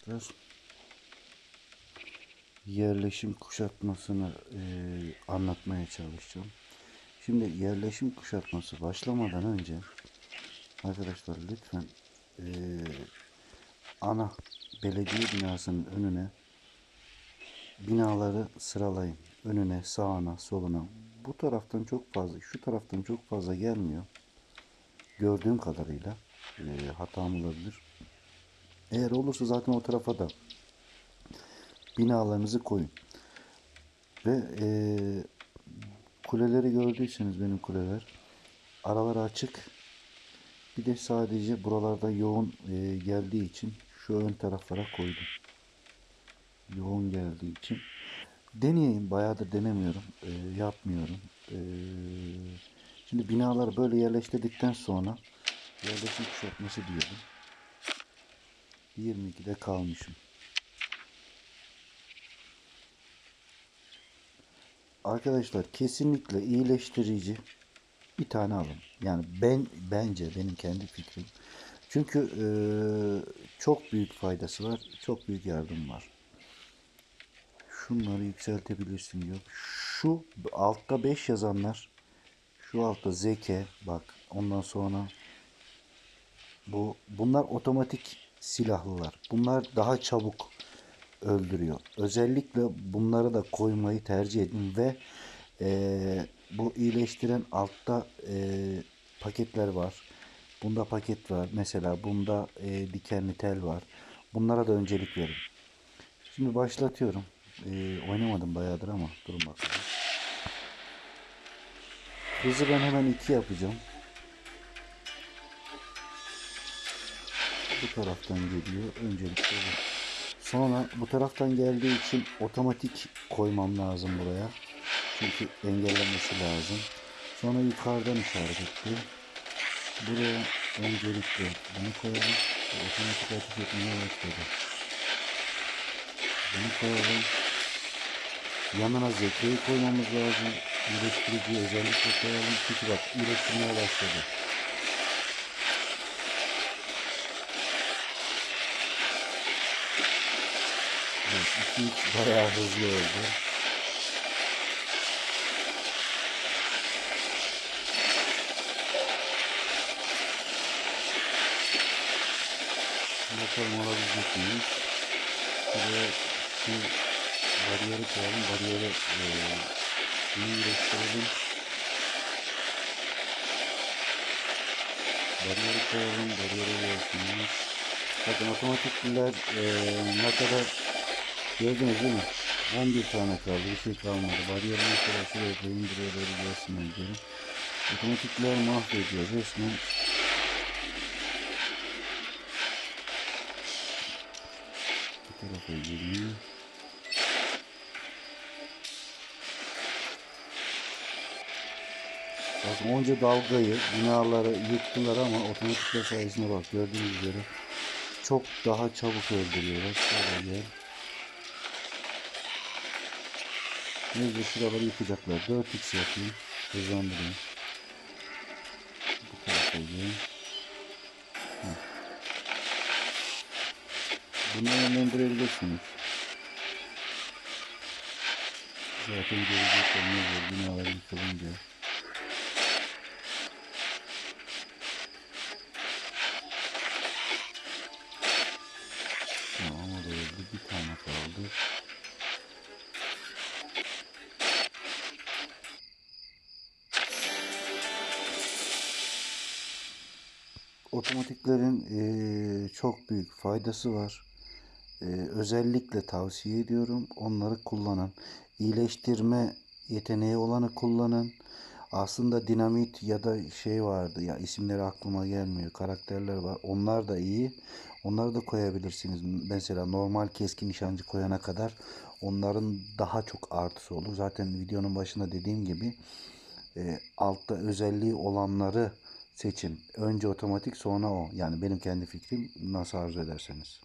arkadaşlar yerleşim kuşatmasını e, anlatmaya çalışacağım. Şimdi yerleşim kuşatması başlamadan önce arkadaşlar lütfen e, ana belediye binasının önüne binaları sıralayın. Önüne, sağına, soluna. Bu taraftan çok fazla, şu taraftan çok fazla gelmiyor. Gördüğüm kadarıyla e, hatam olabilir. Eğer olursa zaten o tarafa da binalarınızı koyun. Ve e, kuleleri gördüyseniz benim kuleler araları açık. Bir de sadece buralarda yoğun e, geldiği için şu ön taraflara koydum. Yoğun geldiği için. Deneyeyim. Bayağıdır denemiyorum. e, yapmıyorum. E, şimdi binaları böyle yerleştirdikten sonra yerleşim kuşatması diyorum. 22'de kalmışım. Arkadaşlar kesinlikle iyileştirici bir tane alın. Yani ben bence benim kendi fikrim. Çünkü e, çok büyük faydası var. Çok büyük yardım var. Şunları yükseltebilirsin diyor. Şu altta 5 yazanlar şu altta zeke bak ondan sonra bu bunlar otomatik silahlılar. Bunlar daha çabuk öldürüyor. Özellikle bunları da koymayı tercih edin ve eee, bu iyileştiren altta eee, paketler var. Bunda paket var. Mesela bunda eee, dikenli tel var. Bunlara da öncelik verin. Şimdi başlatıyorum. Eee, oynamadım bayağıdır ama durun bakalım. Hızı ben hemen iki yapacağım. Bu taraftan geliyor. Öncelikle bu. Sonra bu taraftan geldiği için otomatik koymam lazım buraya. Çünkü engellemesi lazım. Sonra yukarıdan işaret etti. Buraya öncelikle bunu koyalım. Otomatik ateş etmeye başladı. Bunu koyalım. Yanına zekiyi koymamız lazım. İyileştirici özellikle koyalım. Çünkü bak iyileştirmeye başladı. Evet, 2 bayağı hızlı oldu. Bakalım olabilecek miyiz? Şuraya şu bariyeri koyalım. Bariyeri e, iyi iyileştirelim. Bariyeri koyalım. Bariyeri görsünüz. Bakın otomatikler e, ne kadar gördünüz değil mi? 11 tane kaldı. Bir şey kalmadı. Bariyeri mesela şuraya koyayım. Buraya doğru gelsin diyelim. Otomatikler mahvediyor. Resmen bu tarafa geliyor. Bakın onca dalgayı, binaları yıktılar ama otomatikler sayesinde bak gördüğünüz üzere çok daha çabuk öldürüyorlar. Şöyle gel. Neyse şuraları yıkacaklar. 4x yapayım. Hızlandırayım. Bu tarafa. Heh. Bunu yönlendirebilirsiniz. Zaten gelecek olmaz. Binalar yıkılınca. Tamam o da öldü. Bir tane kaldı. Otomatiklerin eee, çok büyük faydası var. Eee, özellikle tavsiye ediyorum. Onları kullanın. İyileştirme yeteneği olanı kullanın. Aslında dinamit ya da şey vardı ya isimleri aklıma gelmiyor. Karakterler var. Onlar da iyi. Onları da koyabilirsiniz. Mesela normal keskin nişancı koyana kadar onların daha çok artısı olur. Zaten videonun başında dediğim gibi e, altta özelliği olanları seçin. Önce otomatik sonra o. Yani benim kendi fikrim nasıl arzu ederseniz.